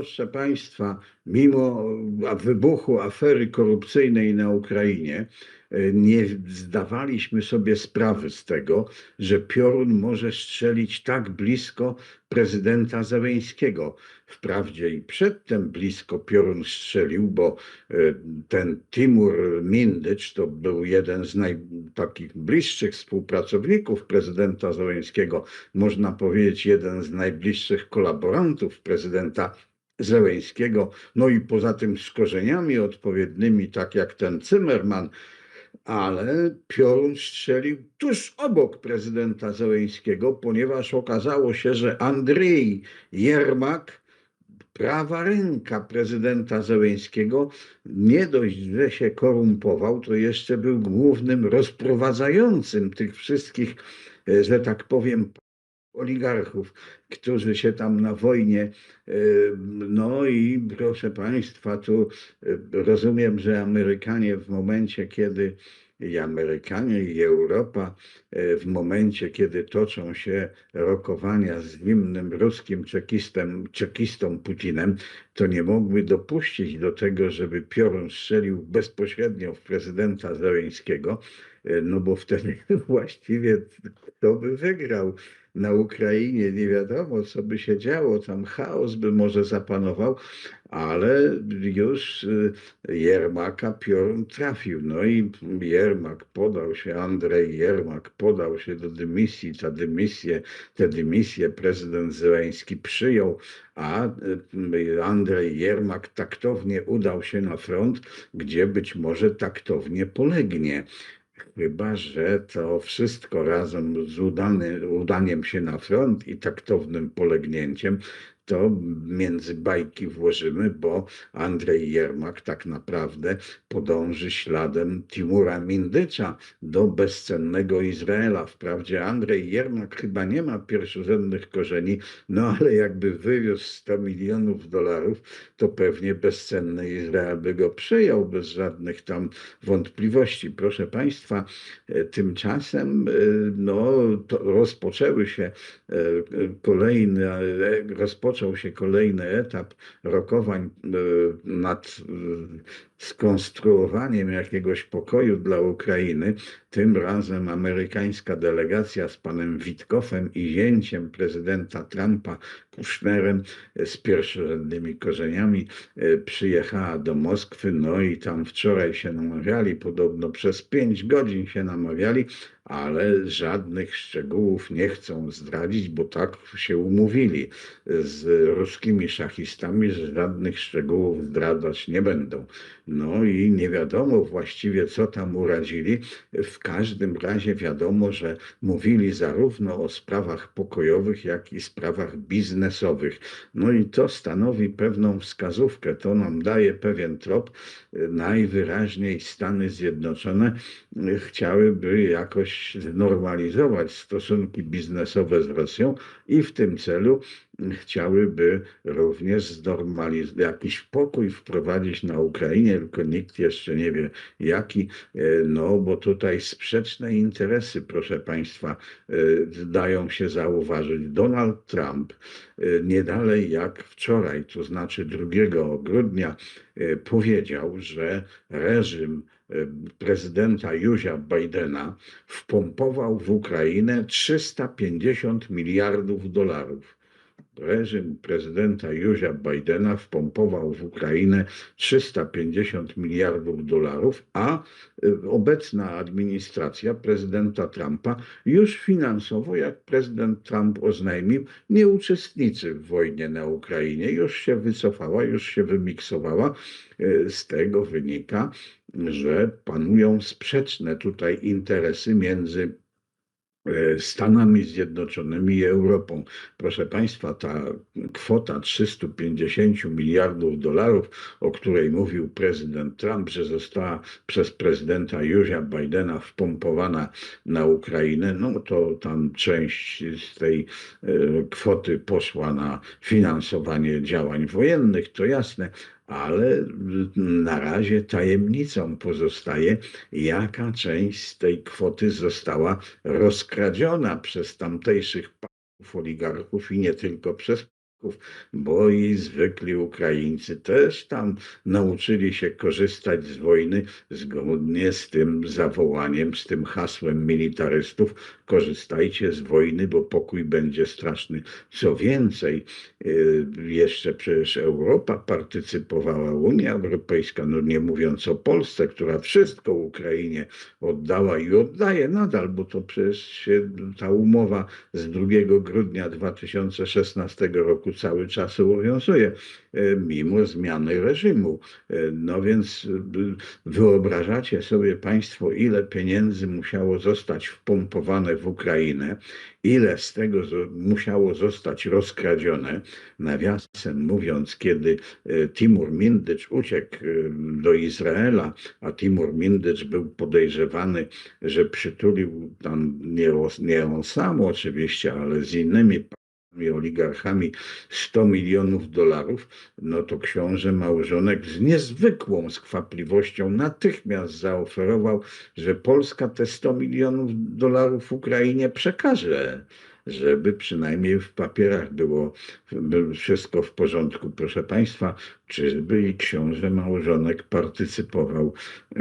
proszę Państwa, mimo wybuchu afery korupcyjnej na Ukrainie, e, nie zdawaliśmy sobie sprawy z tego, że piorun może strzelić tak blisko prezydenta Zeleńskiego. Wprawdzie i przedtem blisko piorun strzelił, bo e, ten Timur Mindycz to był jeden z naj, takich bliższych współpracowników prezydenta Zeleńskiego, można powiedzieć jeden z najbliższych kolaborantów prezydenta Zeleńskiego, no i poza tym z korzeniami odpowiednimi, tak jak ten Zimmerman, ale piorun strzelił tuż obok prezydenta Zeleńskiego, ponieważ okazało się, że Andrzej Jermak, prawa ręka prezydenta Zeleńskiego, nie dość, że się korumpował, to jeszcze był głównym rozprowadzającym tych wszystkich, e, że tak powiem, oligarchów, którzy się tam na wojnie, e, no i proszę Państwa, tu e, rozumiem, że Amerykanie w momencie, kiedy i Amerykanie, i Europa e, w momencie, kiedy toczą się rokowania z zimnym ruskim czekistem, czekistą Putinem, to nie mogły dopuścić do tego, żeby piorun strzelił bezpośrednio w prezydenta Zeleńskiego, no bo wtedy właściwie kto by wygrał? na Ukrainie nie wiadomo, co by się działo, tam chaos by może zapanował, ale już y, Jermaka piorun trafił. No i Jermak podał się, Andrzej Jermak podał się do dymisji. Ta dymisję, tę dymisję prezydent Zeleński przyjął, a y, Andrzej Jermak taktownie udał się na front, gdzie być może taktownie polegnie. Chyba, że to wszystko razem z udany, udaniem się na front i taktownym polegnięciem to między bajki włożymy, bo Andrzej Jermak tak naprawdę podąży śladem Timura Mindycza do bezcennego Izraela. Wprawdzie Andrzej Jermak chyba nie ma pierwszorzędnych korzeni, no ale jakby wywiózł 100 milionów dolarów, to pewnie bezcenny Izrael by go przyjął bez żadnych tam wątpliwości. Proszę Państwa, e, tymczasem e, no, rozpoczęły się e, kolejne, rozpoczął rozpoczął się kolejny etap rokowań e, nad e, skonstruowaniem jakiegoś pokoju dla Ukrainy. Tym razem amerykańska delegacja z panem Witkowem i zięciem prezydenta Trumpa, Kushnerem, z pierwszorzędnymi korzeniami e, przyjechała do Moskwy. No i tam wczoraj się namawiali, podobno przez pięć godzin się namawiali, ale żadnych szczegółów nie chcą zdradzić, bo tak się umówili z ruskimi szachistami, że żadnych szczegółów zdradzać nie będą. No i nie wiadomo właściwie, co tam uradzili. W każdym razie wiadomo, że mówili zarówno o sprawach pokojowych, jak i sprawach biznesowych. No i to stanowi pewną wskazówkę, to nam daje pewien trop. Najwyraźniej Stany Zjednoczone chciałyby jakoś znormalizować stosunki biznesowe z Rosją i w tym celu chciałyby również jakiś pokój wprowadzić na Ukrainie, tylko nikt jeszcze nie wie jaki, e, no bo tutaj sprzeczne interesy, proszę Państwa, e, dają się zauważyć. Donald Trump e, nie dalej jak wczoraj, to znaczy 2 grudnia, powiedział, że reżim prezydenta Józia Bidena wpompował w Ukrainę 350 miliardów dolarów reżim prezydenta Józia Bidena wpompował w Ukrainę 350 miliardów dolarów, a y, obecna administracja prezydenta Trumpa już finansowo, jak prezydent Trump oznajmił, nie uczestniczy w wojnie na Ukrainie, już się wycofała, już się wymiksowała. Y, z tego wynika, że panują sprzeczne tutaj interesy między Stanami Zjednoczonymi i Europą. Proszę Państwa, ta kwota 350 miliardów dolarów, o której mówił prezydent Trump, że została przez prezydenta Józia Bidena wpompowana na Ukrainę, no to tam część z tej e, kwoty poszła na finansowanie działań wojennych, to jasne, ale na razie tajemnicą pozostaje, jaka część z tej kwoty została rozkradziona przez tamtejszych panów oligarchów i nie tylko przez bo i zwykli Ukraińcy też tam nauczyli się korzystać z wojny zgodnie z tym zawołaniem, z tym hasłem militarystów: korzystajcie z wojny, bo pokój będzie straszny. Co więcej, y, jeszcze przecież Europa partycypowała, Unia Europejska, no nie mówiąc o Polsce, która wszystko Ukrainie oddała i oddaje nadal, bo to przecież się, ta umowa z 2 grudnia 2016 roku cały czas obowiązuje, e, mimo zmiany reżimu. E, no więc e, wyobrażacie sobie Państwo, ile pieniędzy musiało zostać wpompowane w Ukrainę, ile z tego musiało zostać rozkradzione. Nawiasem mówiąc, kiedy Timur Mindycz uciekł do Izraela, a Timur Mindycz był podejrzewany, że przytulił tam nie, nie on sam oczywiście, ale z innymi oligarchami 100 milionów dolarów, no to książę małżonek z niezwykłą skwapliwością natychmiast zaoferował, że Polska te 100 milionów dolarów Ukrainie przekaże żeby przynajmniej w papierach było wszystko w porządku. Proszę Państwa, czyżby i książę małżonek partycypował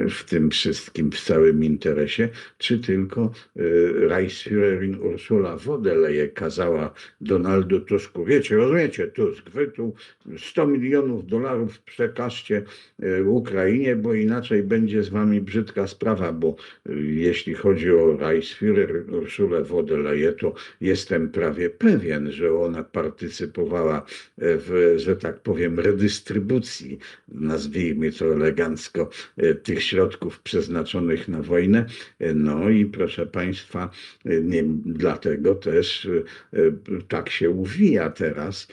w tym wszystkim, w całym interesie, czy tylko e, Reichsführerin Ursula Wodeleje kazała Donaldu Tusku, wiecie, rozumiecie, Tusk, wy tu 100 milionów dolarów przekażcie e, Ukrainie, bo inaczej będzie z wami brzydka sprawa, bo e, jeśli chodzi o Reichsführer Ursulę Wodeleje, to jestem prawie pewien, że ona partycypowała w, że tak powiem, redystrybucji, nazwijmy to elegancko, e, tych środków przeznaczonych na wojnę. E, no i proszę Państwa, e, nie, dlatego też tak się uwija teraz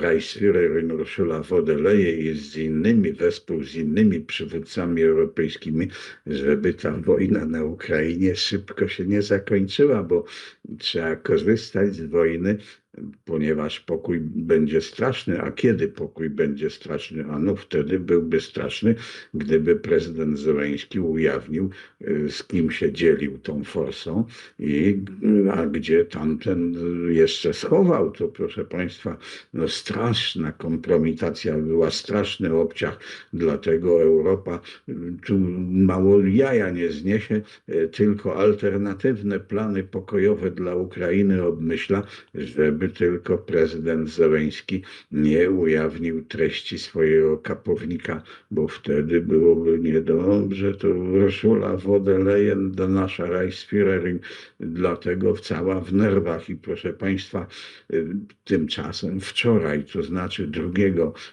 Reichsführer Ursula von der Leyen i z innymi, wespół z innymi przywódcami europejskimi, żeby ta wojna na Ukrainie szybko się nie zakończyła, bo trzeba korzystać z wojny ponieważ pokój będzie straszny. A kiedy pokój będzie straszny? Ano wtedy byłby straszny, gdyby prezydent Zeleński ujawnił, y, z kim się dzielił tą forsą i a gdzie tamten jeszcze schował. To proszę Państwa, no straszna kompromitacja była, straszny obciach, dlatego Europa y, tu mało jaja nie zniesie, y, tylko alternatywne plany pokojowe dla Ukrainy obmyśla, żeby tylko prezydent Zeleński nie ujawnił treści swojego kapownika, bo wtedy byłoby niedobrze. To Ursula von der Leyen, nasza Reichsführerin, dlatego cała w nerwach. I proszę Państwa, tymczasem wczoraj, to znaczy 2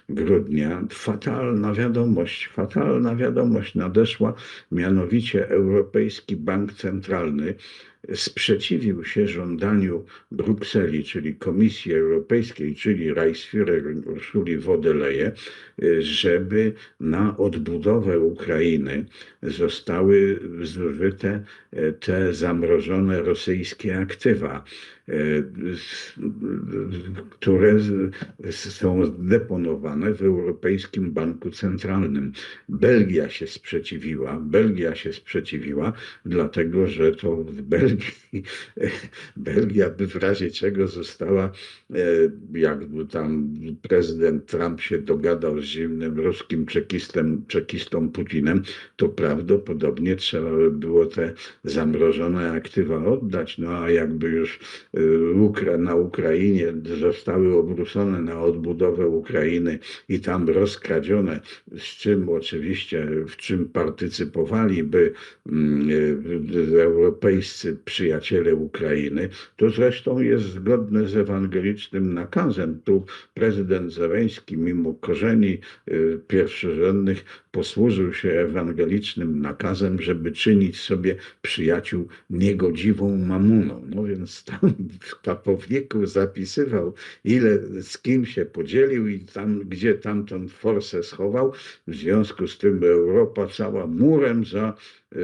grudnia, fatalna wiadomość, fatalna wiadomość nadeszła, mianowicie Europejski Bank Centralny sprzeciwił się żądaniu Brukseli, czyli Komisji Europejskiej, czyli Reichsführer der Leyen, żeby na odbudowę Ukrainy zostały zużyte te zamrożone rosyjskie aktywa. E, które są deponowane w Europejskim Banku Centralnym. Belgia się sprzeciwiła, Belgia się sprzeciwiła, dlatego że to w Belgii, Belgia by w razie czego została, e, jakby tam prezydent Trump się dogadał z zimnym ruskim czekistem, czekistą Putinem, to prawdopodobnie trzeba by było te zamrożone aktywa oddać, no a jakby już na Ukrainie zostały obrócone na odbudowę Ukrainy i tam rozkradzione, z czym oczywiście, w czym partycypowaliby mm, europejscy przyjaciele Ukrainy, to zresztą jest zgodne z ewangelicznym nakazem. Tu prezydent Zeleński, mimo korzeni y, pierwszorzędnych, posłużył się ewangelicznym nakazem, żeby czynić sobie przyjaciół niegodziwą mamuną. No więc tam w papowniku zapisywał, ile z kim się podzielił i tam, gdzie tamtą forsę schował. W związku z tym Europa cała murem za y,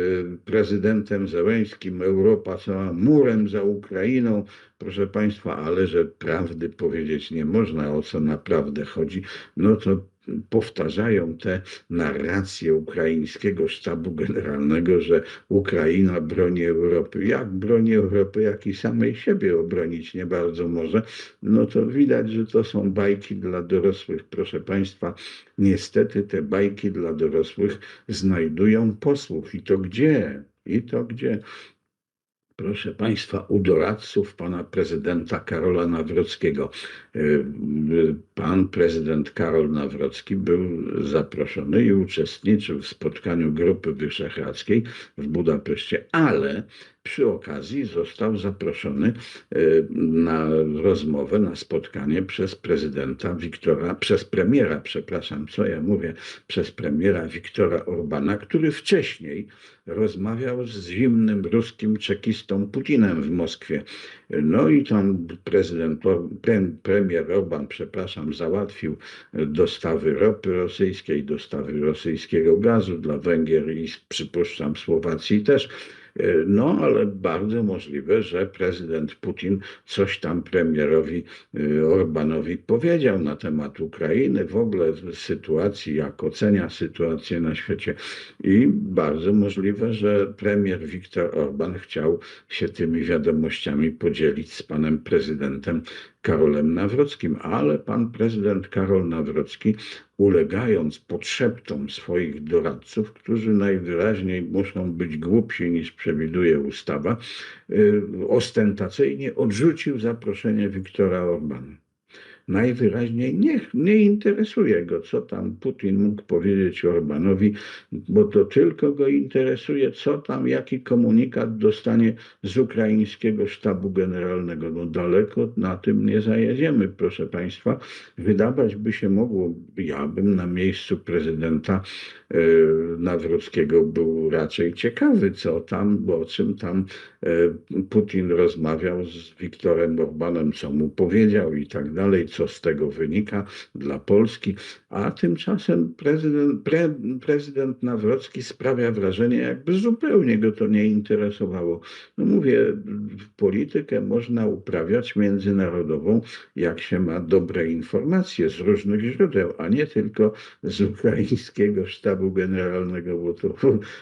prezydentem Zełęskim, Europa cała murem za Ukrainą, proszę Państwa, ale że prawdy powiedzieć nie można, o co naprawdę chodzi, no to powtarzają te narracje ukraińskiego sztabu generalnego, że Ukraina broni Europy. Jak broni Europy, jak i samej siebie obronić nie bardzo może, no to widać, że to są bajki dla dorosłych. Proszę Państwa, niestety te bajki dla dorosłych znajdują posłów. I to gdzie? I to gdzie? Proszę Państwa, u doradców pana prezydenta Karola Nawrockiego. E, pan prezydent Karol Nawrocki był zaproszony i uczestniczył w spotkaniu Grupy Wyszehradzkiej w Budapeszcie, ale przy okazji został zaproszony e, na rozmowę, na spotkanie przez prezydenta Wiktora, przez premiera, przepraszam, co ja mówię, przez premiera Wiktora Orbana, który wcześniej rozmawiał z zimnym ruskim czekistą Putinem w Moskwie. No i tam prezydent, premier Orban, przepraszam, załatwił dostawy ropy rosyjskiej, dostawy rosyjskiego gazu dla Węgier i przypuszczam Słowacji też. E, no, ale bardzo możliwe, że prezydent Putin coś tam premierowi e, Orbanowi powiedział na temat Ukrainy, w ogóle sytuacji, jak ocenia sytuację na świecie. I bardzo możliwe, że premier Viktor Orban chciał się tymi wiadomościami podzielić z panem prezydentem Karolem Nawrockim, ale pan prezydent Karol Nawrocki, ulegając podszeptom swoich doradców, którzy najwyraźniej muszą być głupsi niż przewiduje ustawa, y, ostentacyjnie odrzucił zaproszenie Wiktora Orbana najwyraźniej nie, nie interesuje go, co tam Putin mógł powiedzieć Orbanowi, bo to tylko go interesuje, co tam, jaki komunikat dostanie z ukraińskiego sztabu generalnego. No daleko na tym nie zajedziemy, proszę Państwa. Wydawać by się mogło, ja bym na miejscu prezydenta e, Nawrockiego był raczej ciekawy, co tam, o czym tam e, Putin rozmawiał z Wiktorem Orbanem, co mu powiedział i tak dalej, co z tego wynika dla Polski, a tymczasem prezydent, pre, prezydent Nawrocki sprawia wrażenie, jakby zupełnie go to nie interesowało. No mówię, politykę można uprawiać międzynarodową, jak się ma dobre informacje z różnych źródeł, a nie tylko z ukraińskiego sztabu generalnego, bo to,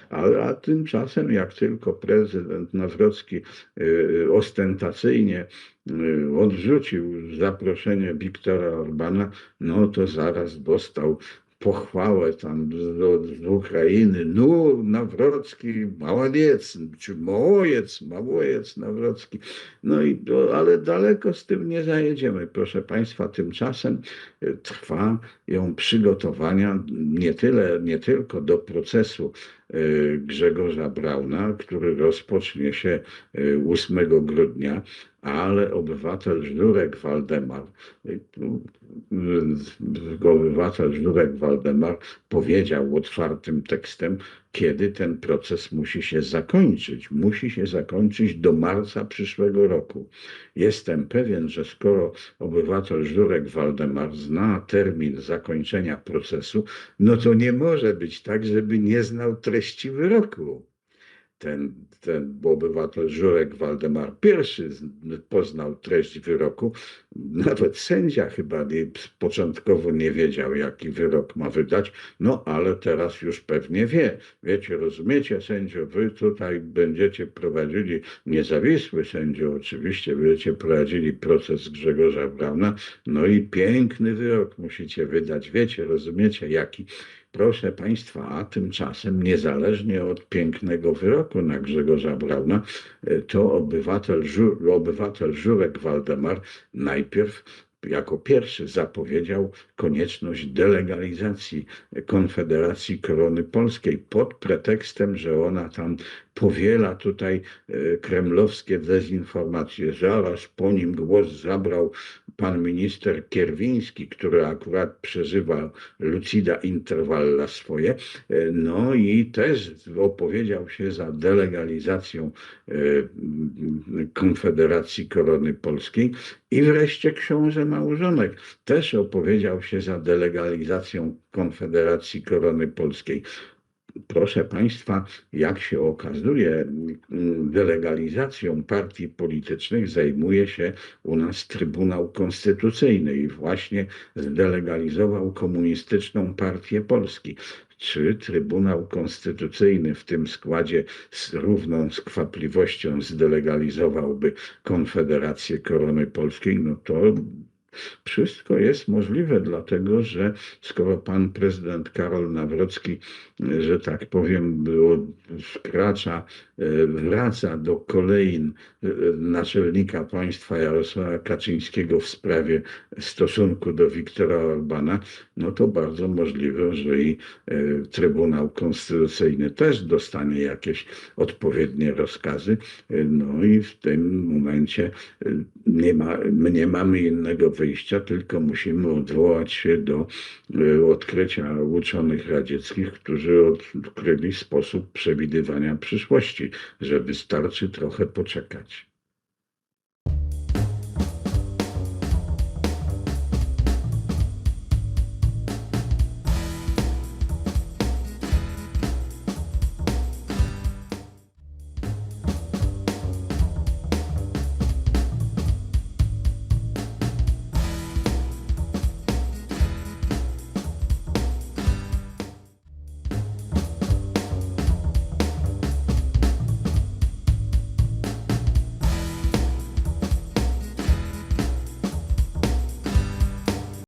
a, a tymczasem jak tylko prezydent Nawrocki y, ostentacyjnie Y, odrzucił zaproszenie Wiktora Orbana, no to zaraz dostał pochwałę tam z, Ukrainy. No, Nawrocki, małodiec, czy małojec, małojec Nawrocki. No i ale daleko z tym nie zajedziemy, proszę Państwa. Tymczasem y, trwa ją przygotowania nie tyle, nie tylko do procesu y, Grzegorza Brauna, który rozpocznie się 8 grudnia, ale obywatel Żurek Waldemar, obywatel Żurek Waldemar powiedział otwartym tekstem, kiedy ten proces musi się zakończyć. Musi się zakończyć do marca przyszłego roku. Jestem pewien, że skoro obywatel Żurek Waldemar zna termin zakończenia procesu, no to nie może być tak, żeby nie znał treści wyroku ten, ten obywatel Żurek Waldemar I poznał treść wyroku. Nawet sędzia chyba nie, początkowo nie wiedział, jaki wyrok ma wydać, no ale teraz już pewnie wie. Wiecie, rozumiecie, sędzio, wy tutaj będziecie prowadzili, niezawisły sędzio oczywiście, będziecie prowadzili proces Grzegorza Brauna, no i piękny wyrok musicie wydać. Wiecie, rozumiecie, jaki. Proszę Państwa, a tymczasem niezależnie od pięknego wyroku na Grzegorza Brauna, e, to obywatel, obywatel Żurek Waldemar najpierw jako pierwszy zapowiedział konieczność delegalizacji Konfederacji Korony Polskiej pod pretekstem, że ona tam powiela tutaj e, kremlowskie dezinformacje. Zaraz po nim głos zabrał pan minister Kierwiński, który akurat przeżywa lucida interwalla swoje, e, no i też opowiedział się za delegalizacją e, Konfederacji Korony Polskiej i wreszcie książę Małżonek też opowiedział się za delegalizacją Konfederacji Korony Polskiej proszę Państwa, jak się okazuje, delegalizacją partii politycznych zajmuje się u nas Trybunał Konstytucyjny i właśnie zdelegalizował Komunistyczną Partię Polski. Czy Trybunał Konstytucyjny w tym składzie z równą skwapliwością zdelegalizowałby Konfederację Korony Polskiej? No to wszystko jest możliwe, dlatego że skoro pan prezydent Karol Nawrocki, że tak powiem, było, wkracza, e, wraca do kolejn e, naczelnika państwa Jarosława Kaczyńskiego w sprawie stosunku do Wiktora Orbana, no to bardzo możliwe, że i e, Trybunał Konstytucyjny też dostanie jakieś odpowiednie rozkazy. No i w tym momencie nie, ma, nie mamy innego wyjścia, tylko musimy odwołać się do e, odkrycia uczonych radzieckich, którzy odkryli sposób przewidywania przyszłości, że wystarczy trochę poczekać.